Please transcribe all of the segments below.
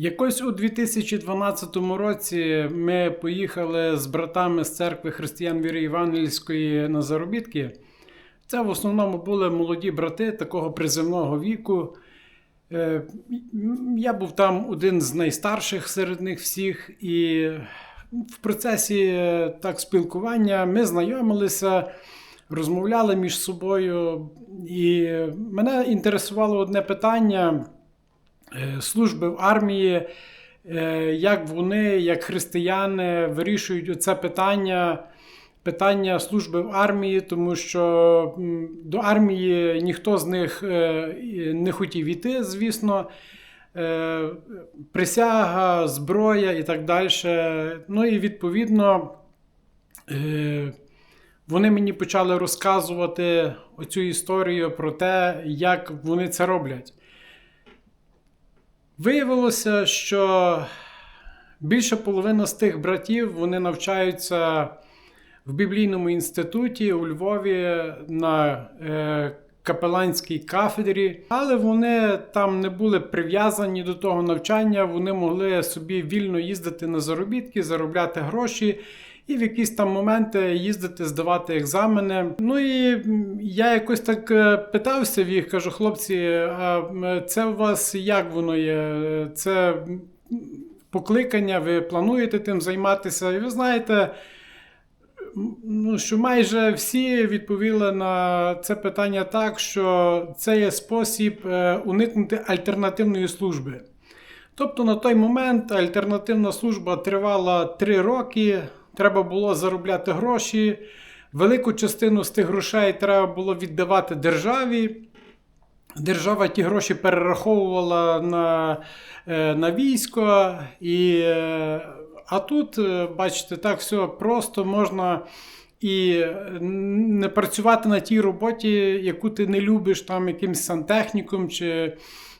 Якось у 2012 році ми поїхали з братами з церкви християн віри Євангельської на заробітки. Це в основному були молоді брати такого приземного віку. Е, Я був там один з найстарших серед них всіх, і в процесі е, так спілкування ми знайомилися, розмовляли між собою. І мене інтересувало одне питання служби в армії, е, як вони, як християни, вирішують це питання. Питання служби в армії, тому що до армії ніхто з них е, не хотів іти, звісно. Е, Присяга, зброя і так далі. Ну і відповідно е, вони мені почали розказувати оцю історію про те, як вони це роблять. Виявилося, що більше половина з тих братів вони навчаються в біблійному інституті у Львові на е, капеланській кафедрі, але вони там не були прив'язані до того навчання, вони могли собі вільно їздити на заробітки, заробляти гроші. І в якісь там моменти їздити, здавати екзамени. Ну і я якось так е, питався в їх, кажу, хлопці, а це у вас як воно є? Це покликання, ви плануєте тим займатися? І ви знаєте, ну, що майже всі відповіли на це питання так, що це є спосіб е, уникнути альтернативної служби. Тобто на той момент альтернативна служба тривала 3 роки, треба було заробляти гроші. Велику частину з тих грошей треба було віддавати державі. Держава ті гроші перераховувала на, е, на військо. І, е, а тут, е, бачите, так все просто можна і не працювати на тій роботі, яку ти не любиш, там якимсь сантехніком чи,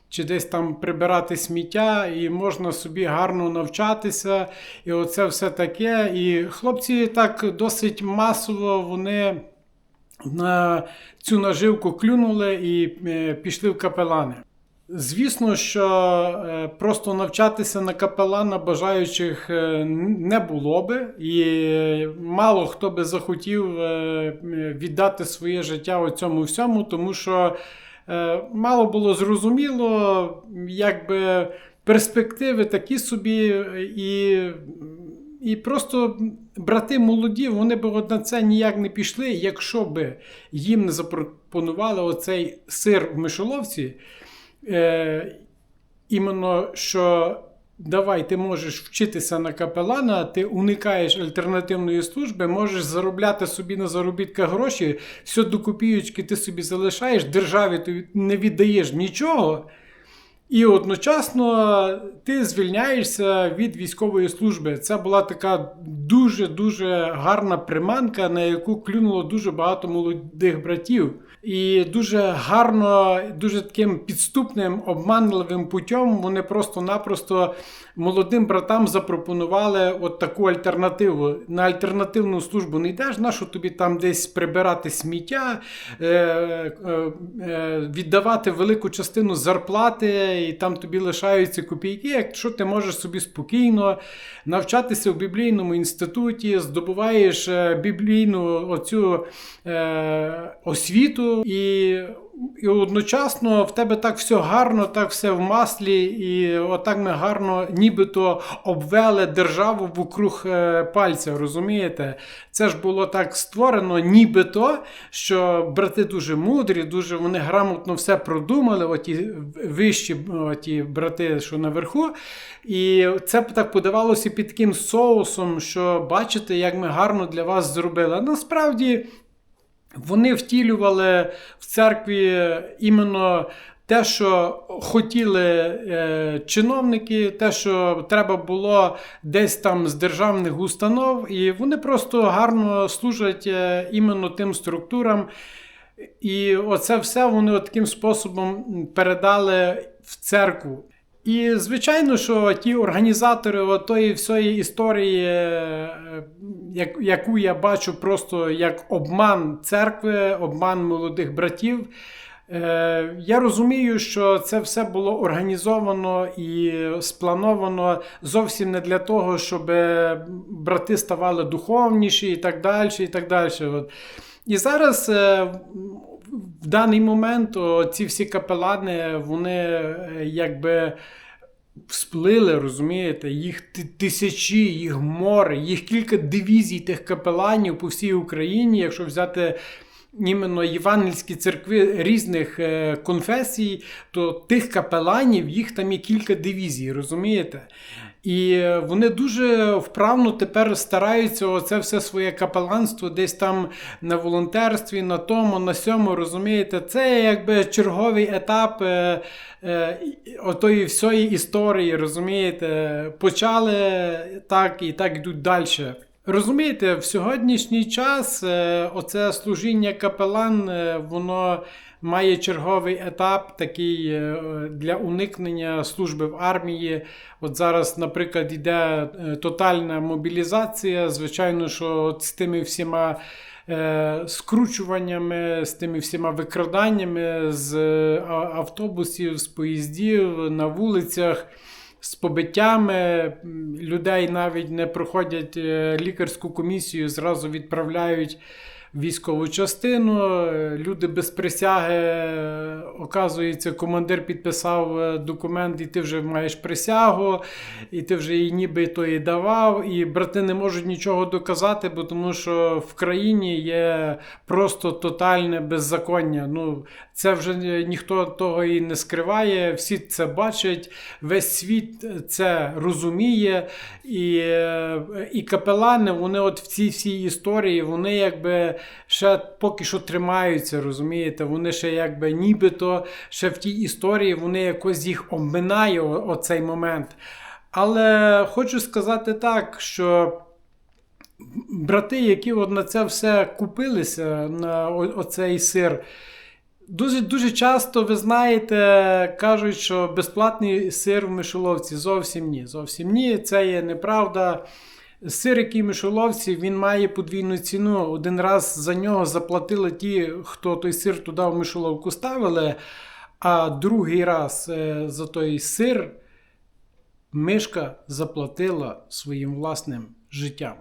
чи десь там прибирати сміття, і можна собі гарно навчатися. І оце все таке. І хлопці так досить масово вони на цю наживку клюнули і е, пішли в капелани. Звісно, що е, просто навчатися на капелана бажаючих е, не було би, і мало хто би захотів е, віддати своє життя у цьому всьому, тому що е, мало було зрозуміло, якби перспективи такі собі, і, і просто брати молоді, вони б на це ніяк не пішли, якщо би їм не запропонували оцей сир в мишоловці. Е, іменно, що давай ти можеш вчитися на капелана, ти уникаєш альтернативної служби, можеш заробляти собі на заробітках гроші, все до копійочки ти собі залишаєш, державі ти не віддаєш нічого. І одночасно ти звільняєшся від військової служби. Це була така дуже-дуже гарна приманка, на яку клюнуло дуже багато молодих братів. І дуже гарно, дуже таким підступним, обманливим путем вони просто-напросто молодим братам запропонували от таку альтернативу. На альтернативну службу не йдеш, на що тобі там десь прибирати сміття, е, е, е, віддавати велику частину зарплати, і там тобі лишаються копійки, якщо ти можеш собі спокійно навчатися в біблійному інституті, здобуваєш е, біблійну оцю е, освіту, і, і одночасно в тебе так все гарно, так все в маслі, і отак ми гарно нібито обвели державу вокруг е, пальця. Розумієте? Це ж було так створено, нібито, що брати дуже мудрі, дуже вони грамотно все продумали, оті вищі оті брати, що наверху. І це так подавалося під таким соусом, що бачите, як ми гарно для вас зробили. Насправді. Вони втілювали в церкві іменно те, що хотіли е, чиновники, те, що треба було десь там з державних установ, і вони просто гарно служать е, іменно тим структурам. І оце все вони таким способом передали в церкву. І, звичайно, що ті організатори тої всієї історії, е, як, яку я бачу просто як обман церкви, обман молодих братів, Е, Я розумію, що це все було організовано і сплановано зовсім не для того, щоб брати ставали духовніші і так далі. І так далі. І зараз е, в даний момент о, ці всі капелани, вони е, якби всплили, розумієте, їх тисячі, їх море, їх кілька дивізій тих капеланів по всій Україні, якщо взяти. Іменно євангельські церкви різних е, конфесій, то тих капеланів їх там є кілька дивізій, розумієте? І вони дуже вправно тепер стараються оце все своє капеланство десь там на волонтерстві, на тому, на сьому, розумієте, це якби черговий етап е, е, отої всієї історії, розумієте, почали так і так йдуть далі. Розумієте, в сьогоднішній час е, оце служіння капелан, е, воно має черговий етап такий е, для уникнення служби в армії. От зараз, наприклад, йде е, тотальна мобілізація. Звичайно, що от з тими всіма е, скручуваннями, з тими всіма викраданнями з автобусів, з поїздів на вулицях. З побиттями людей навіть не проходять лікарську комісію, зразу відправляють військову частину. Е, Люди без присяги, е, оказується, командир підписав е, документ, і ти вже маєш присягу, і ти вже її ніби то і давав. І брати не можуть нічого доказати, бо тому що в країні є просто тотальне беззаконня. Ну, це вже ніхто того і не скриває, всі це бачать, весь світ це розуміє. І, і капелани, вони от в цій всій історії, вони якби ще поки що тримаються, розумієте? Вони ще якби нібито ще в тій історії вони якось їх обминає оцей момент. Але хочу сказати так, що брати, які от на це все купилися, на оцей сир. Дуже дуже часто, ви знаєте, кажуть, що безплатний сир в мишоловці. Зовсім ні. Зовсім ні, це є неправда. Сир, який мишоловці, він має подвійну ціну. Один раз за нього заплатили ті, хто той сир туди в мишоловку ставили, а другий раз е, за той сир мишка заплатила своїм власним життям.